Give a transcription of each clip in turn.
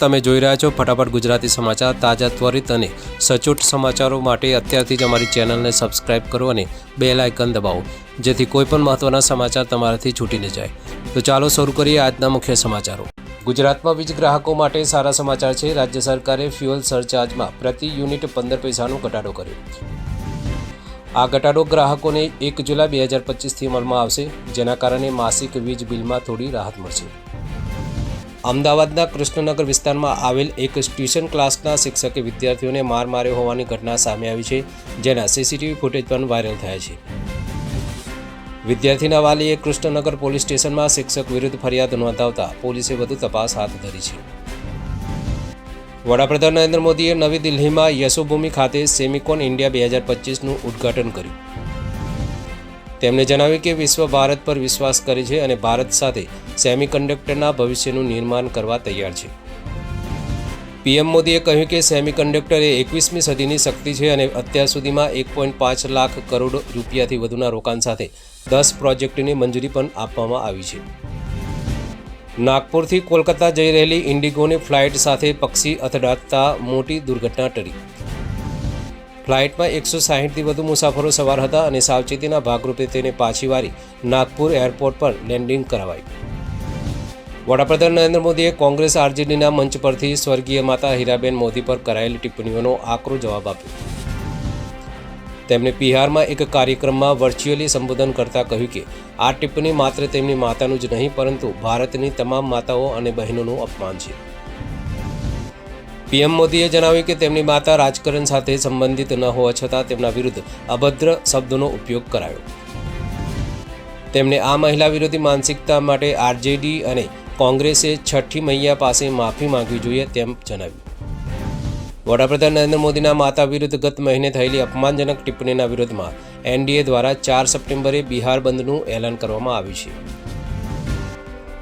તમે જોઈ રહ્યા છો ફટાફટ ગુજરાતી સમાચાર તાજા ત્વરિત અને સચોટ સમાચારો માટે અત્યારથી જ અમારી ચેનલને સબસ્ક્રાઇબ કરો અને બે લાયકન દબાવો, જેથી કોઈપણ મહત્ત્વના સમાચાર તમારાથી છૂટી ન જાય. તો ચાલો શરૂ કરીએ આજના મુખ્ય સમાચારો. ગુજરાતમાં વીજ ગ્રાહકો માટે સારા સમાચાર છે. રાજ્ય સરકારે ફ્યુઅલ સરચાર્જમાં પ્રતિ યુનિટ પંદર પૈસાનો ઘટાડો કર્યો. આ ઘટાડો ગ્રાહકોને એક જુલાઈ બે હજાર પચીસથી અમલમાં આવશે, જેના કારણે માસિક વીજ બિલમાં થોડી રાહત મળશે. અમદાવાદના કૃષ્ણનગર વિસ્તારમાં આવેલ એક ટ્યુશન ક્લાસના શિક્ષકે વિદ્યાર્થીઓને માર માર્યો હોવાની ઘટના સામે આવી છે, જેના સીસીટીવી ફૂટેજ પણ વાયરલ થયા છે. વિદ્યાર્થીના વાલીએ કૃષ્ણનગર પોલીસ સ્ટેશનમાં શિક્ષક વિરુદ્ધ ફરિયાદ નોંધાવતા પોલીસે વધુ તપાસ હાથ ધરી છે. વડાપ્રધાન નરેન્દ્ર મોદીએ નવી દિલ્હીમાં યશોભૂમિ ખાતે સેમિકોન ઇન્ડિયા બે હજાર પચીસનું ઉદ્ઘાટન કર્યું. તેમણે જણાવ્યું કે વિશ્વ ભારત પર વિશ્વાસ કરે છે અને ભારત સાથે સેમિકન્ડક્ટરના ભવિષ્યનું નિર્માણ કરવા તૈયાર છે. પીએમ મોદીએ કહ્યું કે સેમિકન્ડક્ટર એ એકવીસમી સદીની શક્તિ છે અને અત્યાર સુધીમાં એક પોઈન્ટ પાંચ લાખ કરોડ રૂપિયાથી વધુના રોકાણ સાથે દસ પ્રોજેક્ટની મંજૂરી પણ આપવામાં આવી છે. નાગપુરથી કોલકાતા જઈ રહેલી ઇન્ડિગોની ફ્લાઇટ સાથે પક્ષી અથડાતા મોટી દુર્ઘટના ટળી. ફ્લાઇટમાં એકસો સાહીઠથી વધુ મુસાફરો સવાર હતા અને સાવચેતીના ભાગરૂપે તેને પાછી વારી નાગપુર એરપોર્ટ પર લેન્ડિંગ કરાવાઈ. વડાપ્રધાન નરેન્દ્ર મોદીએ કોંગ્રેસ આરજેડીના મંચ પરથી સ્વર્ગીય માતા હીરાબેન મોદી પર કરાયેલી ટિપ્પણીઓનો આકરો જવાબ આપ્યો. તેમણે બિહારમાં એક કાર્યક્રમમાં વર્ચ્યુઅલી સંબોધન કરતા કહ્યું કે, આ ટિપ્પણી માત્ર તેમની માતાનું જ નહીં, પરંતુ ભારતની તમામ માતાઓ અને બહેનોનું અપમાન છે. પીએમ મોદીએ જણાવ્યું કે તેમની માતા રાજકારણ સાથે સંબંધિત ન હોવા છતાં તેમના વિરુદ્ધ અભદ્ર શબ્દોનો ઉપયોગ કરાયો. તેમણે આ મહિલા વિરોધી માનસિકતા માટે આરજેડી અને કોંગ્રેસે છઠ્ઠી મૈયા પાસે માફી માંગવી જોઈએ તેમ જણાવ્યું. વડાપ્રધાન નરેન્દ્ર મોદીના માતા વિરુદ્ધ ગત મહિને થયેલી અપમાનજનક ટિપ્પણીના વિરોધમાં એનડીએ દ્વારા ચાર સપ્ટેમ્બરે બિહાર બંધનું એલાન કરવામાં આવ્યું છે.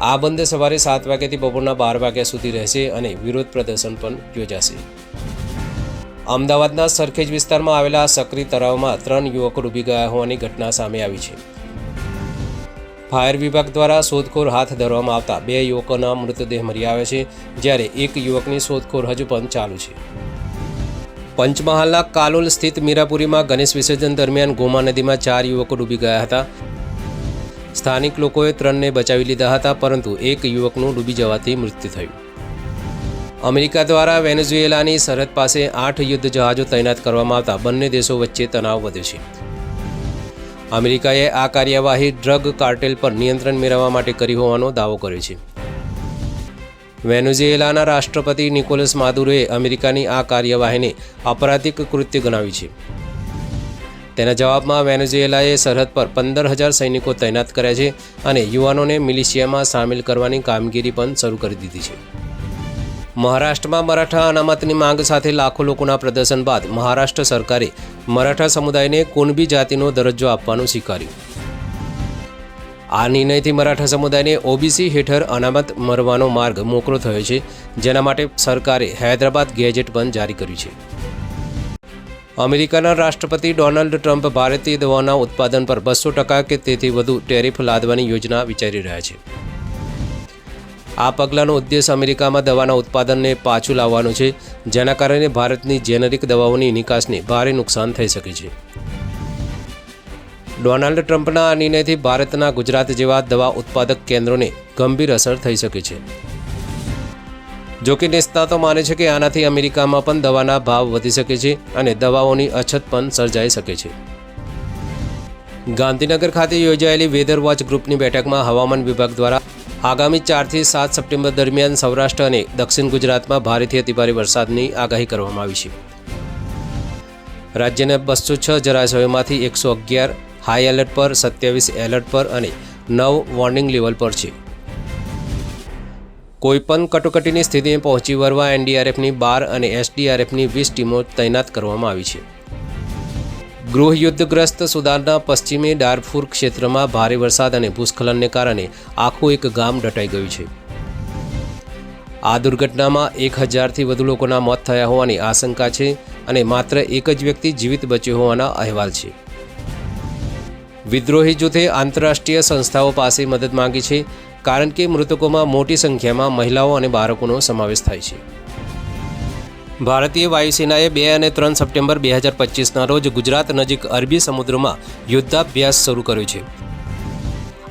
આ બંધ સવારે સાત વાગ્યાથી બપોરના બાર વાગ્યા સુધી રહેશે અને વિરોધ પ્રદર્શન પણ યોજાશે. અમદાવાદના સરખેજ વિસ્તારમાં આવેલા સક્રી તળાવમાં ત્રણ યુવકો ડૂબી ગયા હોવાની ઘટના સામે આવી છે. ફાયર વિભાગ દ્વારા શોધખોળ હાથ ધરવામાં આવતા બે યુવકોના મૃતદેહ મળી આવ્યા છે, જ્યારે એક યુવકની શોધખોળ હજુ પણ ચાલુ છે. પંચમહાલના કાલોલ સ્થિત મીરાપુરીમાં ગણેશ વિસર્જન દરમિયાન ગોમા નદીમાં ચાર યુવકો ડૂબી ગયા હતા. સ્થાનિક લોકોએ ત્રણને બચાવી લીધા હતા, પરંતુ એક યુવકનું ડૂબી જવાથી મૃત્યુ થયું. અમેરિકા દ્વારા વેનેઝુએલાની સરહદ પાસે આઠ યુદ્ધ જહાજો તૈનાત કરવામાં આવતા બંને દેશો વચ્ચે તણાવ વધ્યો છે. અમેરિકાએ આ કાર્યવાહી ડ્રગ કાર્ટેલ પર નિયંત્રણ મેળવવા માટે કરી હોવાનો દાવો કર્યો છે. વેનેઝુએલાના રાષ્ટ્રપતિ નિકોલસ માદુરોએ અમેરિકાની આ કાર્યવાહીને અપરાધિક કૃત્ય ગણાવી છે. તેના જવાબમાં વેનેઝુએલાએ સરહદ પર પંદર હજાર સૈનિકો તૈનાત કર્યા છે અને યુવાનોને મિલિશિયામાં સામેલ કરવાની કામગીરી પણ શરૂ કરી દીધી છે. મહારાષ્ટ્રમાં મરાઠા અનામતની માંગ સાથે લાખો લોકોના પ્રદર્શન બાદ મહારાષ્ટ્ર સરકારે મરાઠા સમુદાયને કુણબી જાતિનો દરજ્જો આપવાનું સ્વીકાર્યું. આ નિર્ણયથી મરાઠા સમુદાયને ઓબીસી હેઠળ અનામત મળવાનો માર્ગ મોકળો થયો છે, જેના માટે સરકારે હૈદરાબાદ ગેજેટ પણ જારી કર્યું છે. અમેરિકાના રાષ્ટ્રપતિ ડોનાલ્ડ ટ્રમ્પ ભારતીય દવાઓના ઉત્પાદન પર બસો ટકા કે તેથી વધુ ટેરિફ લાદવાની યોજના વિચારી રહ્યા છે. આ પગલાંનો ઉદ્દેશ અમેરિકામાં દવાના ઉત્પાદનને પાછું લાવવાનો છે, જેના કારણે ભારતની જેનરિક દવાઓની નિકાસને ભારે નુકસાન થઈ શકે છે. ડોનાલ્ડ ટ્રમ્પના આ નિર્ણયથી ભારતના ગુજરાત જેવા દવા ઉત્પાદક કેન્દ્રોને ગંભીર અસર થઈ શકે છે. જો કે નિષ્ણાતો માને છે કે આનાથી અમેરિકામાં પણ દવાના ભાવ વધી શકે છે અને દવાઓની અછત પણ સર્જાઈ શકે છે. ગાંધીનગર ખાતે યોજાયેલી વેધર વોચ ગ્રુપની બેઠકમાં હવામાન વિભાગ દ્વારા આગામી ચારથી સાત સપ્ટેમ્બર દરમિયાન સૌરાષ્ટ્ર અને દક્ષિણ ગુજરાતમાં ભારેથી અતિભારે વરસાદની આગાહી કરવામાં આવી છે. રાજ્યના બસો છ જળાશયોમાંથી એકસો અગિયાર હાઈ એલર્ટ પર, સત્યાવીસ એલર્ટ પર અને નવ વોર્નિંગ લેવલ પર છે. કોઈપણ કટોકટીની સ્થિતિને પહોંચી વળવા એનડીઆરએફની બાર અને એસડીઆરએફની વીસ ટીમો તૈનાત કરવામાં આવી છે. ગૃહયુદ્ધગ્રસ્ત સુદાનના પશ્ચિમી ડારફુર ક્ષેત્રમાં ભારે વરસાદ અને ભૂસ્ખલનને કારણે આખું એક ગામ દટાઈ ગયું છે. આ દુર્ઘટનામાં એક હજારથી વધુ લોકોના મોત થયા હોવાની આશંકા છે અને માત્ર એક જ વ્યક્તિ જીવિત બચ્યો હોવાના અહેવાલ છે. વિદ્રોહી જૂથે આંતરરાષ્ટ્રીય સંસ્થાઓ પાસે મદદ માંગી છે કારણ કે મૃતકોમાં મોટી સંખ્યામાં મહિલાઓ અને બાળકોનો સમાવેશ થાય છે. ભારતીય વાયુસેનાએ બે અને ત્રણ સપ્ટેમ્બર બે હજાર પચીસના રોજ ગુજરાત નજીક અરબી સમુદ્રમાં યુદ્ધાભ્યાસ શરૂ કર્યો છે.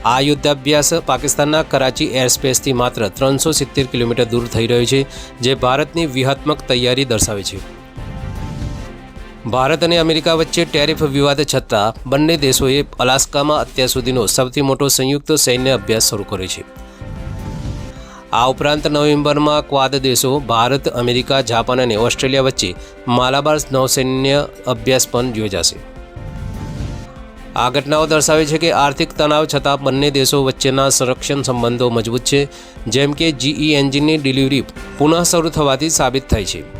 આ યુદ્ધાભ્યાસ પાકિસ્તાનના કરાચી એરસ્પેસથી માત્ર ત્રણસો સિત્તેર કિલોમીટર દૂર થઈ રહ્યો છે, જે ભારતની વ્યૂહાત્મક તૈયારી દર્શાવે છે. ભારત અને અમેરિકા વચ્ચે ટેરિફ વિવાદ છતાં બંને દેશોએ અલાસ્કામાં અત્યાર સુધીનો સૌથી મોટો સંયુક્ત સૈન્ય અભ્યાસ શરૂ કર્યો છે. આ ઉપરાંત નવેમ્બરમાં ક્વાદ દેશો ભારત, અમેરિકા, જાપાન અને ઓસ્ટ્રેલિયા વચ્ચે માલાબાર નૌસૈન્ય અભ્યાસ પણ યોજાશે. આ ઘટનાઓ દર્શાવે છે કે આર્થિક તણાવ છતાં બંને દેશો વચ્ચેના સંરક્ષણ સંબંધો મજબૂત છે, જેમ કે જીઈ એન્જિનની ડિલિવરી પુનઃ શરૂ થવાથી સાબિત થાય છે.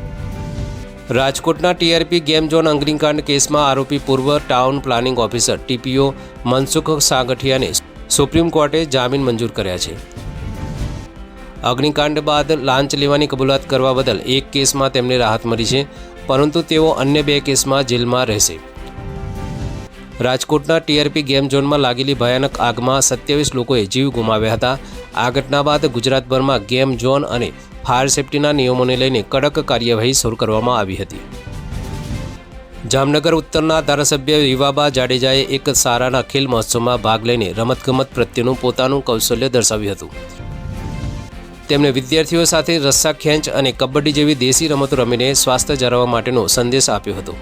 રાજકોટના ટીઆરપી ગેમ ઝોન અગ્નિકાંડ કેસમાં આરોપી પૂર્વ town planning officer TPO Mansukh સાગઠિયાને supreme કોર્ટે જામીન મંજૂર કર્યા છે. અગ્નિકાંડ બાદ લાંચ લેવાની કબૂલાત કરવા બદલ એક કેસમાં તેમને રાહત મળી છે, પરંતુ તેઓ અન્ય બે કેસમાં જેલમાં રહેશે. રાજકોટના ટીઆરપી ગેમ ઝોનમાં લાગેલી ભયાનક આગમાં સત્યાવીસ લોકોએ જીવ ગુમાવ્યા હતા. આ ઘટના બાદ ગુજરાતભરમાં ગેમ ઝોન અને ફાયર સેફટીના નિયમોને લઈને કડક કાર્યવાહી શરૂ કરવામાં આવી હતી. જામનગર ઉત્તરના ધારાસભ્ય યુવાબા જાડેજાએ એક સારાના ખેલ મહોત્સવમાં ભાગ લઈને રમતગમત પ્રત્યેનું પોતાનું કૌશલ્ય દર્શાવ્યું હતું. તેમણે વિદ્યાર્થીઓ સાથે રસ્સા ખેંચ અને કબડ્ડી જેવી દેશી રમતો રમીને સ્વાસ્થ્ય જાળવવા માટેનો સંદેશ આપ્યો હતો.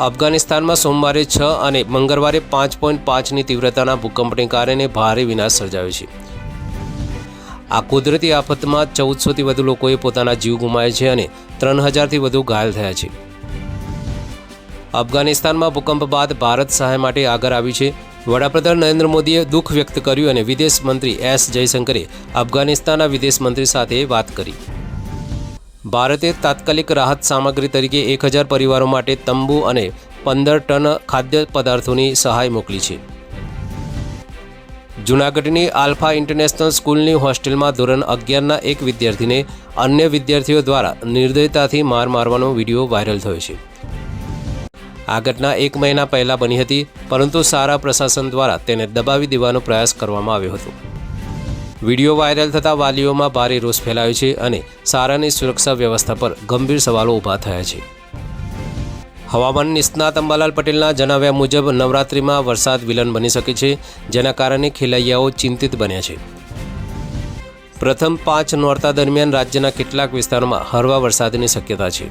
અફઘાનિસ્તાનમાં સોમવારે છ અને મંગળવારે પાંચ પોઈન્ટ પાંચની તીવ્રતાના ભૂકંપને કારણે ભારે વિનાશ સર્જાયો છે. આ કુદરતી આફતમાં ચૌદસોથી વધુ લોકોએ પોતાના જીવ ગુમાવ્યા છે અને ત્રણ હજારથી વધુ ઘાયલ થયા છે. અફઘાનિસ્તાનમાં ભૂકંપ બાદ ભારત સહાય માટે આગળ આવ્યું છે. વડાપ્રધાન નરેન્દ્ર મોદીએ દુઃખ વ્યક્ત કર્યું અને વિદેશ મંત્રી એસ જયશંકરે અફઘાનિસ્તાનના વિદેશ મંત્રી સાથે વાત કરી. ભારતે તાત્કાલિક રાહત સામગ્રી તરીકે એક હજાર પરિવારો માટે તંબુ અને પંદર ટન ખાદ્ય પદાર્થોની સહાય મોકલી છે. જૂનાગઢની આલ્ફા ઇન્ટરનેશનલ સ્કૂલની હોસ્ટેલમાં ધોરણ અગિયારના એક વિદ્યાર્થીને અન્ય વિદ્યાર્થીઓ દ્વારા નિર્દયતાથી માર મારવાનો વીડિયો વાયરલ થયો છે. આ ઘટના એક મહિના પહેલાં બની હતી, પરંતુ સારા પ્રશાસન દ્વારા તેને દબાવી દેવાનો પ્રયાસ કરવામાં આવ્યો હતો. વીડિયો વાયરલ થતાં વાલીઓમાં ભારે રોષ ફેલાયો છે અને સારાની સુરક્ષા વ્યવસ્થા પર ગંભીર સવાલો ઊભા થયા છે. હવામાન નિષ્ણાત અંબાલાલ પટેલના જણાવ્યા મુજબ નવરાત્રિમાં વરસાદ વિલન બની શકે છે, જેના કારણે ખેલૈયાઓ ચિંતિત બન્યા છે. પ્રથમ પાંચ નોરતા દરમિયાન રાજ્યના કેટલાક વિસ્તારોમાં હળવા વરસાદની શક્યતા છે.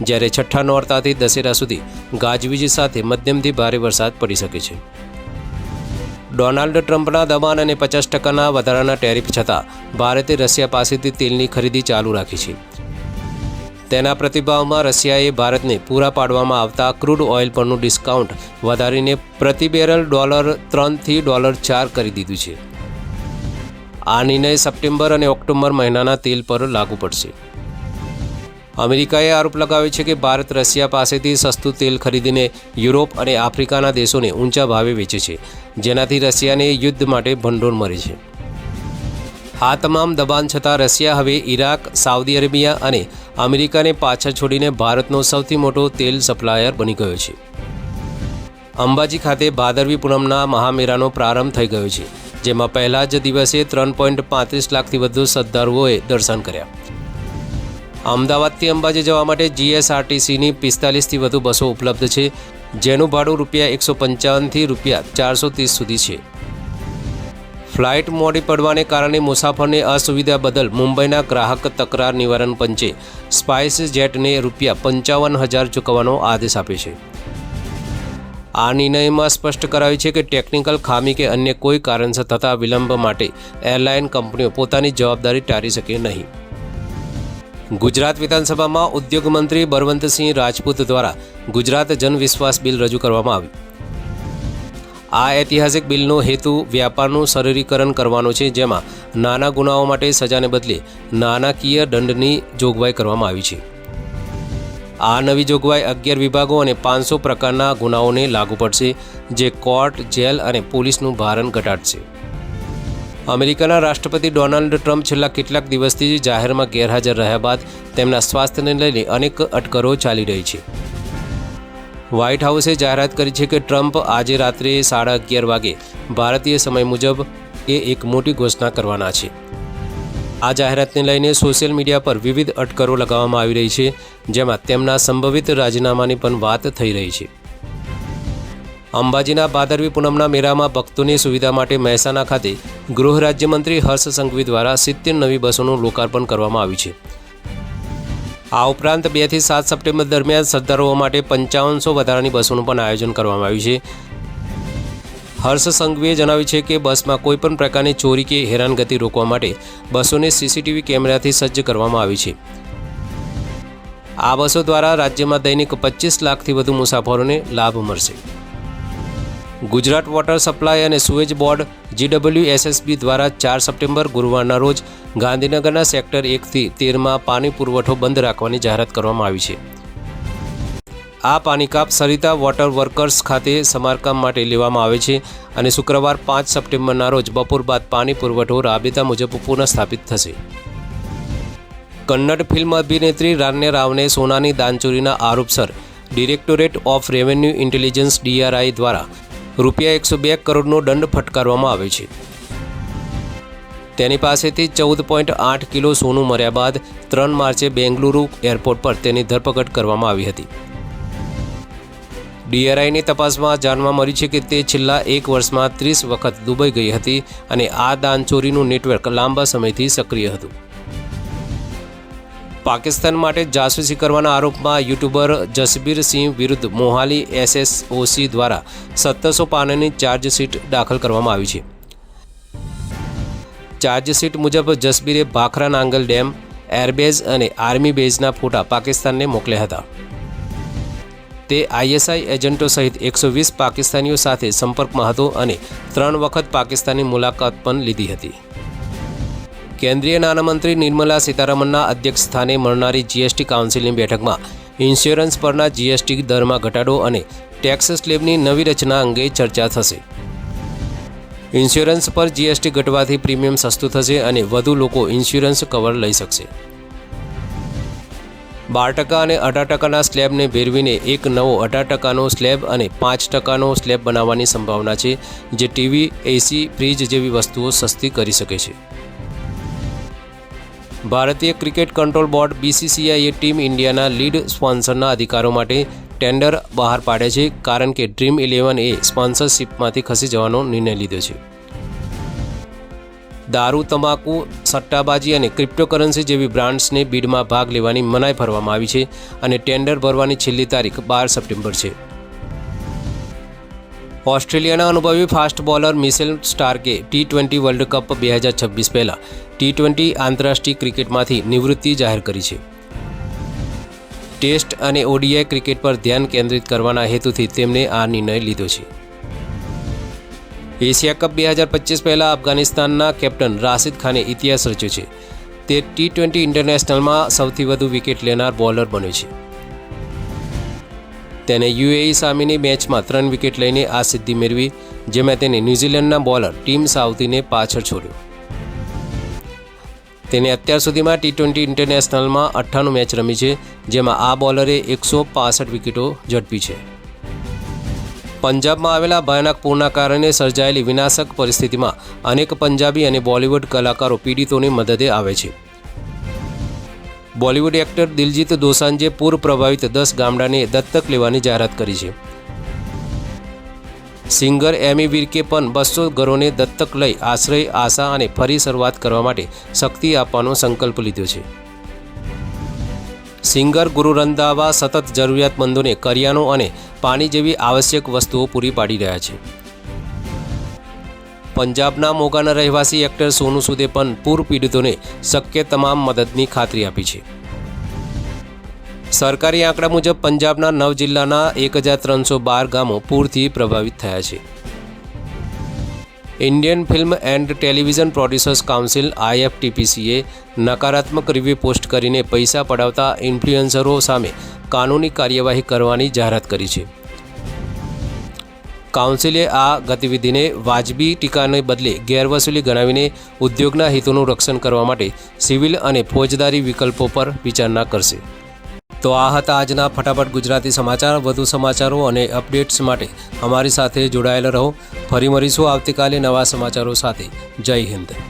જ્યારે છઠ્ઠા નોરતાથી દશેરા સુધી ગાજવીજ સાથે મધ્યમથી ભારે વરસાદ પડી શકે છે. ડોનાલ્ડ ટ્રમ્પના દબાણ અને પચાસ ટકાના વધારાના ટેરિફ છતાં ભારતે રશિયા પાસેથી તેલની ખરીદી ચાલુ રાખી છે. તેના પ્રતિભાવમાં રશિયાએ ભારતને પૂરા પાડવામાં આવતા ક્રૂડ ઓઇલ પરનું ડિસ્કાઉન્ટ વધારીને પ્રતિ બેરલ ડોલર ત્રણથી ડોલર ચાર કરી દીધું છે. આ નિર્ણય સપ્ટેમ્બર અને ઓક્ટોબર મહિનાના તેલ પર લાગુ પડશે. અમેરિકાએ આરોપ લગાવ્યો છે કે ભારત રશિયા પાસેથી સસ્તું તેલ ખરીદીને યુરોપ અને આફ્રિકાના દેશોને ઊંચા ભાવે વેચે છે, જેનાથી રશિયાને યુદ્ધ માટે ભંડોળ મળે છે. આ તમામ દબાણ છતાં રશિયા હવે ઈરાક સાઉદી અરેબિયા અને અમેરિકાને પાછળ છોડીને ભારતનો સૌથી મોટો તેલ સપ્લાયર બની ગયો છે. અંબાજી ખાતે ભાદરવી પૂનમના મહામેળાનો પ્રારંભ થઈ ગયો છે, જેમાં પહેલા જ દિવસે ત્રણ પોઈન્ટ પાંત્રીસ લાખથી વધુ શ્રદ્ધાળુઓએ દર્શન કર્યા. અમદાવાદથી અંબાજી જવા માટે જીએસઆરટીસીની પિસ્તાલીસથી વધુ બસો ઉપલબ્ધ છે, જેનું ભાડું રૂપિયા એકસો પંચાવનથી રૂપિયા ચારસો ત્રીસ સુધી છે. ફ્લાઇટ મોડી પડવાને કારણે મુસાફરની અસુવિધા બદલ મુંબઈના ગ્રાહક તકરાર નિવારણ પંચે સ્પાઇસ જેટને રૂપિયા પંચાવન હજાર ચૂકવવાનો આદેશ આપ્યો છે. આ નિર્ણયમાં સ્પષ્ટ કરાયું છે કે ટેકનિકલ ખામી કે અન્ય કોઈ કારણસર થતા વિલંબ માટે એરલાઇન કંપનીઓ પોતાની જવાબદારી ટાળી શકે નહીં. ગુજરાત વિધાનસભામાં ઉદ્યોગ મંત્રી બળવંતસિંહ રાજપૂત દ્વારા ગુજરાત જનવિશ્વાસ બિલ રજૂ કરવામાં આવ્યું. આ ઐતિહાસિક બિલનો હેતુ વ્યાપારનું સરળીકરણ કરવાનો છે, જેમાં નાના ગુનાઓ માટે સજાને બદલે નાણાકીય દંડની જોગવાઈ કરવામાં આવી છે. આ નવી જોગવાઈ અગિયાર વિભાગો અને પાંચસો પ્રકારના ગુનાઓને લાગુ પડશે, જે કોર્ટ, જેલ અને પોલીસનું ભારણ ઘટાડશે. અમેરિકાના રાષ્ટ્રપતિ ડોનાલ્ડ ટ્રમ્પ છેલ્લા કેટલાક દિવસથી જાહેરમાં ગેરહાજર રહ્યા બાદ તેમના સ્વાસ્થ્યને લઈને અનેક અટકળો ચાલી રહી છે. વ્હાઇટ હાઉસે જાહેરાત કરી છે કે ટ્રમ્પ આજે રાત્રે સાડા અગિયાર વાગે ભારતીય સમય મુજબ એ એક મોટી ઘોષણા કરવાના છે. આ જાહેરાતને લઈને સોશિયલ મીડિયા પર વિવિધ અટકળો લગાવવામાં આવી રહી છે, જેમાં તેમના સંભવિત રાજીનામાની પણ વાત થઈ રહી છે. અંબાજીના ભાદરવી પૂનમના મેળામાં ભક્તોની સુવિધા માટે મહેસાણા ખાતે ગૃહ રાજ્યમંત્રી હર્ષ સંઘવી દ્વારા સિત્તેર નવી બસોનું લોકાર્પણ કરવામાં આવ્યું છે. આ ઉપરાંત બેથી સાત સપ્ટેમ્બર દરમિયાન શ્રદ્ધાળુઓ માટે પંચાવનસો વધારાની બસોનું પણ આયોજન કરવામાં આવ્યું છે. હર્ષ સંઘવીએ જણાવ્યું છે કે બસમાં કોઈપણ પ્રકારની ચોરી કે હેરાનગતિ રોકવા માટે બસોને સીસીટીવી કેમેરાથી સજ્જ કરવામાં આવી છે. આ બસો દ્વારા રાજ્યમાં દૈનિક પચીસ લાખથી વધુ મુસાફરોને લાભ મળશે. ગુજરાત વોટર સપ્લાય અને સુએજ બોર્ડ જીડબલ્યુ એસએસબી દ્વારા ચાર સપ્ટેમ્બર ગુરુવારના રોજ ગાંધીનગરના સેક્ટર એકથી તેરમાં પાણી પુરવઠો બંધ રાખવાની જાહેરાત કરવામાં આવી છે. આ પાણી કાપ સરિતા વોટર વર્કર્સ ખાતે સમારકામ માટે લેવામાં આવે છે અને શુક્રવાર પાંચ સપ્ટેમ્બરના રોજ બપોર બાદ પાણી પુરવઠો રાબેતા મુજબ પુનઃસ્થાપિત થશે. કન્નડ ફિલ્મ અભિનેત્રી રાન્ય રાવને સોનાની દાનચોરીના આરોપસર directorate of revenue intelligence DRI દ્વારા રૂપિયા એકસો બે કરોડનો દંડ ફટકારવામાં આવે છે. તેની પાસેથી ચૌદ પોઈન્ટ આઠ કિલો સોનું મળ્યા બાદ ત્રણ માર્ચે બેંગલુરુ એરપોર્ટ પર તેની ધરપકડ કરવામાં આવી હતી. ડીઆરઆઈની તપાસમાં જાણવા મળ્યું છે કે તે છેલ્લા એક વર્ષમાં ત્રીસ વખત દુબઈ ગઈ હતી અને આ દાનચોરીનું નેટવર્ક લાંબા સમયથી સક્રિય હતું. પાકિસ્તાન માટે જાસૂસી કરવાના આરોપમાં યુટ્યુબર જસબીર સિંહ વિરુદ્ધ મોહાલી એસએસઓસી દ્વારા સત્તરસો પાનાની ચાર્જશીટ દાખલ કરવામાં આવી છે. ચાર્જશીટ મુજબ જસબીરે ભાખરા નાંગલ ડેમ, એરબેઝ અને આર્મી બેઝના ફોટા પાકિસ્તાનને મોકલ્યા હતા. તે આઈએસઆઈ એજન્ટો સહિત એકસો વીસ પાકિસ્તાનીઓ સાથે સંપર્કમાં હતો અને ત્રણ વખત પાકિસ્તાનની મુલાકાત પણ લીધી હતી. કેન્દ્રીય નાણામંત્રી નિર્મલા સીતારમણના અધ્યક્ષ સ્થાને મળનારી જીએસટી કાઉન્સિલની બેઠકમાં ઇન્સ્યોરન્સ પરના જીએસટી દરમાં ઘટાડો અને ટેક્સ સ્લેબની નવી રચના અંગે ચર્ચા થશે. ઇન્સ્યોરન્સ પર જીએસટી ઘટવાથી પ્રીમિયમ સસ્તું થશે અને વધુ લોકો ઇન્સ્યોરન્સ કવર લઈ શકશે. બાર ટકા અને અઢાર ટકાના સ્લેબને ભેરવીને એક નવો અઢાર ટકાનો સ્લેબ અને પાંચ ટકાનો સ્લેબ બનાવવાની સંભાવના છે, જે ટીવી, એસી, ફ્રીજ જેવી વસ્તુઓ સસ્તી કરી શકે છે. ભારતીય ક્રિકેટ કંટ્રોલ બોર્ડ બીસીસીઆઈએ ટીમ ઇન્ડિયાના લીડ સ્પોન્સરના અધિકારો માટે ટેન્ડર બહાર પાડે છે, કારણ કે ડ્રીમ ઇલેવન એ સ્પોન્સરશિપમાંથી ખસી જવાનો નિર્ણય લીધો છે. દારૂ, તમાકુ, સટ્ટાબાજી અને ક્રિપ્ટોકરન્સી જેવી બ્રાન્ડ્સને બીડમાં ભાગ લેવાની મનાઈ ફરવામાં આવી છે અને ટેન્ડર ભરવાની છેલ્લી તારીખ બાર સપ્ટેમ્બર છે. ઓસ્ટ્રેલિયાના અનુભવી ફાસ્ટ બોલર મિશેલ સ્ટાર્કે ટી ટ્વેન્ટી વર્લ્ડ કપ બે હજાર છવ્વીસ પહેલાં ટી ટ્વેન્ટી આંતરરાષ્ટ્રીય ક્રિકેટમાંથી નિવૃત્તિ જાહેર કરી છે. ટેસ્ટ અને ઓડીઆઈ ક્રિકેટ પર ધ્યાન કેન્દ્રિત કરવાના હેતુથી તેમણે આ નિર્ણય લીધો છે. એશિયા કપ બે હજાર પચીસ પહેલાં અફઘાનિસ્તાનના કેપ્ટન રાશિદ ખાને ઇતિહાસ રચ્યો છે. તે ટી ટ્વેન્ટી ઇન્ટરનેશનલમાં સૌથી વધુ વિકેટ લેનાર બોલર બન્યો છે. તેને યુએઈ સામેની મેચમાં ત્રણ વિકેટ લઈને આ સિદ્ધિ મેળવી, જેમાં તેને ન્યૂઝીલેન્ડના બોલર ટીમ સાઉથીને પાછળ છોડ્યો. તેને અત્યાર સુધીમાં ટી ટ્વેન્ટી ઇન્ટરનેશનલમાં અઠ્ઠાણું મેચ રમી છે, જેમાં આ બોલરે એકસો પાસઠ વિકેટો ઝડપી છે. પંજાબમાં આવેલા ભયાનક પૂરના કારણે સર્જાયેલી વિનાશક પરિસ્થિતિમાં અનેક પંજાબી અને બોલિવૂડ કલાકારો પીડિતોની મદદે આવે છે. બોલિવૂડ એક્ટર દિલજીત દોસાંજે પૂર પ્રભાવિત દસ ગામડાને દત્તક લેવાની જાહેરાત કરી છે. સિંગર એમી વિર્કે પણ બસો ઘરોને દત્તક લઈ આશ્રય આશા અને ફરી શરૂઆત કરવા માટે શક્તિ આપવાનો સંકલ્પ લીધો છે. સિંગર ગુરુ રંધાવા સતત જરૂરિયાતમંદોને કરિયાણું અને પાણી જેવી આવશ્યક વસ્તુઓ પૂરી પાડી રહ્યા છે. પંજાબના મોગાના રહેવાસી એક્ટર સોનુ સૂદે પણ પૂર પીડિતોને શક્ય તમામ મદદની ખાતરી આપી છે. સરકારી આંકડા મુજબ પંજાબના નવ જિલ્લાના એક હજાર ત્રણસો બાર ગામો પૂરથી પ્રભાવિત થયા છે. Indian film and television producers council આઈએફટીપીસીએ નકારાત્મક રિવ્યૂ પોસ્ટ કરીને પૈસા પડાવતા ઇન્ફ્લુએન્સરો સામે કાનૂની કાર્યવાહી કરવાની જાહેરાત કરી છે. કાઉન્સિલે આ ગતિવિધિને વાજબી ટીકાને બદલે ગેરવસૂલી ગણાવીને ઉદ્યોગના હિતોનું રક્ષણ કરવા માટે સિવિલ અને ફોજદારી વિકલ્પો પર વિચારણા કરશે. તો આ હતા આજના ફટાફટ ગુજરાતી સમાચાર. વધુ સમાચારો અને અપડેટ્સ માટે અમારી સાથે જોડાયેલા રહો. ફરી મળીશું આવતીકાલે નવા સમાચારો સાથે. જય હિન્દ.